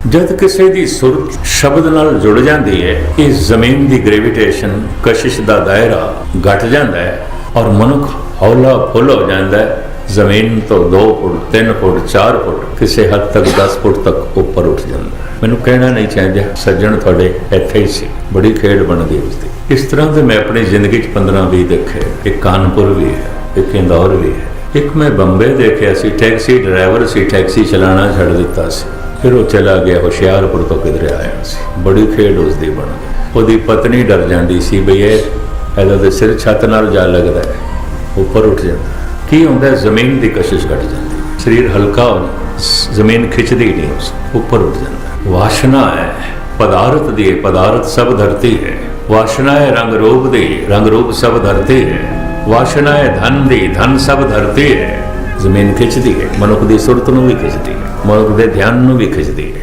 ਜਦ ਕਿਸੇ ਦੀ ਸੁਰਤ ਸ਼ਬਦ ਨਾਲ ਜੁੜ ਜਾਂਦੀ ਹੈ, ਇਹ ਜ਼ਮੀਨ ਦੀ ਗ੍ਰੈਵਿਟੇਸ਼ਨ ਕਸ਼ਿਸ਼ ਦਾ ਦਾਇਰਾ ਘਟ ਜਾਂਦਾ ਹੈ ਔਰ ਮਨੁੱਖ ਹੌਲਾ ਫੁੱਲ ਹੋ ਜਾਂਦਾ ਹੈ। ਜ਼ਮੀਨ ਤੋਂ 2 ਫੁੱਟ 3 ਫੁੱਟ 4 ਫੁੱਟ, ਕਿਸੇ ਹੱਦ ਤੱਕ 10 ਫੁੱਟ ਤੱਕ ਉੱਪਰ ਉੱਠ ਜਾਂਦਾ ਮੈਨੂੰ ਕਹਿਣਾ ਨਹੀਂ ਚਾਹੀਦਾ, ਸੱਜਣ ਤੁਹਾਡੇ ਇੱਥੇ ਹੀ ਸੀ, ਬੜੀ ਖੇਡ ਬਣਦੀ ਉਸ ਦੀ ਇਸ ਤਰ੍ਹਾਂ ਦੇ ਮੈਂ ਆਪਣੀ ਜ਼ਿੰਦਗੀ 'ਚ 15 20 ਦੇਖੇ, ਇੱਕ ਕਾਨਪੁਰ ਵੀ ਹੈ, ਇੱਕ ਇੰਦੌਰ ਵੀ ਹੈ। ਇੱਕ ਮੈਂ ਬੰਬੇ ਦੇਖਿਆ ਸੀ, ਟੈਕਸੀ ਡਰਾਈਵਰ ਸੀ, ਟੈਕਸੀ ਚਲਾਣਾ ਛੱਡ ਦਿੱਤਾ ਸੀ। ਫਿਰ ਉਹ ਚਲਾ ਗਿਆ, ਹੁਸ਼ਿਆਰਪੁਰ ਤੋਂ ਕਿਧਰੇ ਆਇਆ ਸੀ। ਬੜੀ ਖੇਡ ਉਸ ਦੀ ਬਣ ਗਈ। ਉਹਦੀ ਪਤਨੀ ਡਰ ਜਾਂਦੀ ਸੀ ਬਈ ਇਹ ਇਹਦਾ ਤੇ ਸਿਰ ਛੱਤ ਨਾਲ ਜਾ ਲੱਗਦਾ ਹੈ, ਉੱਪਰ ਉੱਠ ਜਾਂਦਾ ਕੀ ਹੁੰਦਾ ਜ਼ਮੀਨ ਦੀ ਕਸ਼ਿਸ਼ ਘਟ ਜਾਂਦੀ ਸਰੀਰ ਹਲਕਾ ਹੋ ਜ਼ਮੀਨ ਖਿੱਚਦੀ ਨਹੀਂ ਉਸ ਉੱਪਰ ਉੱਠ ਜਾਂਦਾ ਵਾਸ਼ਨਾ ਹੈ। ਪਦਾਰਥ ਦੀ ਪਦਾਰਥ ਸਭ ਧਰਤੀ ਹੈ। ਵਾਸ਼ਨਾ ਹੈ, ਰੰਗ ਰੂਪ ਦੀ ਰੰਗ ਰੂਪ ਸਭ ਧਰਤੀ ਹੈ। ਵਾਸ਼ਨਾ ਹੈ, ਧਨ ਦੀ, ਧਨ ਸਭ ਧਰਤੀ ਹੈ। ਜ਼ਮੀਨ ਖਿੱਚਦੀ ਹੈ, ਮਨੁੱਖ ਦੀ ਸੁਰਤ ਨੂੰ ਵੀ ਖਿੱਚਦੀ ਹੈ। ਮਨੁੱਖ ਦੇ ਧਿਆਨ ਨੂੰ ਵੀ ਖਿੱਚਦੀ ਹੈ।